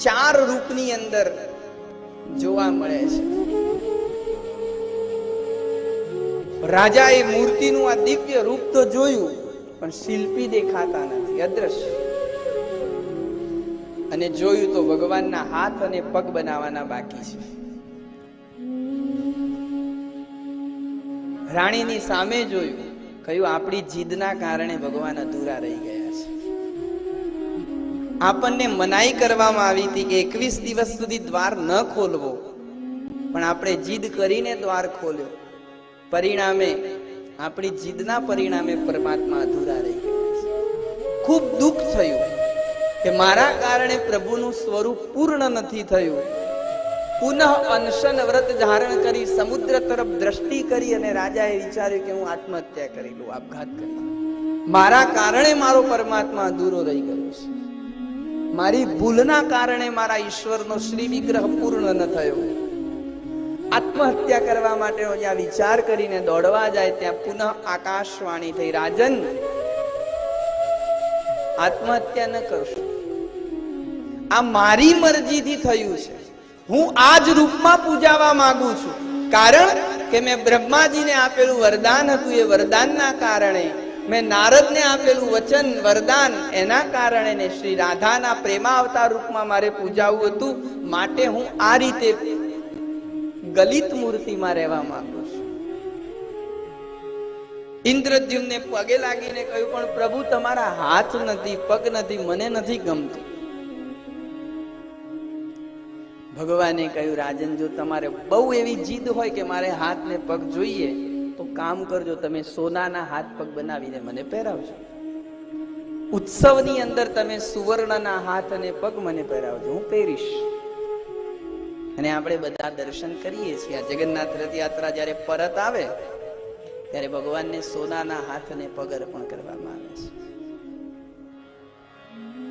ચાર રૂપની અંદર જોવા મળે છે. રાજાએ મૂર્તિનું આ દિવ્ય રૂપ તો જોયું, પણ શિલ્પી દેખાતા નથી, અદ્રશ્ય. અને જોયું તો ભગવાનના હાથ અને પગ બનાવવાના બાકી છે. રાણીની સામે જોયું, કહ્યું, આપણી જીદના કારણે ભગવાન અધૂરા રહી ગયા છે. આપણને મનાઈ કરવામાં આવી હતી કે એકવીસ દિવસ સુધી દ્વાર ન ખોલવો. પણ આપણે જીદ કરીને દ્વાર ખોલ્યો. પરિણામે, આપણી જીદના પરિણામે પરમાત્મા અધૂરા રહી ગયા ખૂબ દુઃખ થયું કે મારા કારણે પ્રભુનું સ્વરૂપ પૂર્ણ નથી થયું. પુનઃ અનશન વ્રત ધારણ કરી સમુદ્ર તરફ દ્રષ્ટિ કરી અને રાજાએ વિચાર્યું કે હું આત્મહત્યા કરી લઉં, આપઘાત કરી મારા કારણે મારો પરમાત્મા અધૂરો રહી ગયો છે. મારી ભૂલના કારણે મારા ઈશ્વરનો શ્રી વિગ્રહ પૂર્ણ ન થયો. આત્મહત્યા કરવા માટે જ્યાં વિચાર કરીને દોડવા જાય ત્યાં પુનઃ આકાશવાણી થઈ. રાજન, આત્મહત્યા ન કરશો. આ મારી મરજીથી થયું છે. હું આ જ રૂપમાં પૂજાવા માંગુ છું. કારણ કે મેં બ્રહ્માજીને આપેલું વરદાન હતું. એ વરદાનના કારણે મેં નારદને આપેલું વચન, વરદાન, એના કારણે ને શ્રી રાધાના પ્રેમાવતાર રૂપમાં મારે પૂજાવું હતું. માટે હું આ રીતે ગલિત મૂર્તિમાં રહેવા માંગુ છું. ઇન્દ્રદ્યુમને પગે લાગીને કહ્યું, પણ પ્રભુ, તમારા હાથ નથી, પગ નથી, મને નથી ગમતું. ભગવાને કહ્યું, રાજન, જો તમારે બહુ એવી જીદ હોય કે મારે હાથ ને પગ જોઈએ તો કામ કરજો, તમે સોનાના હાથ પગ બનાવીને મને પહેરાવજો. ઉત્સવની અંદર તમે સુવર્ણના હાથ અને પગ મને પહેરાવજો, હું પહેરીશ. અને આપણે બધા દર્શન કરીએ છીએ. આ જગન્નાથ રથયાત્રા જ્યારે પરત આવે, ત્યારે ભગવાનને સોનાના હાથ અને પગ અર્પણ કરવામાં આવે છે.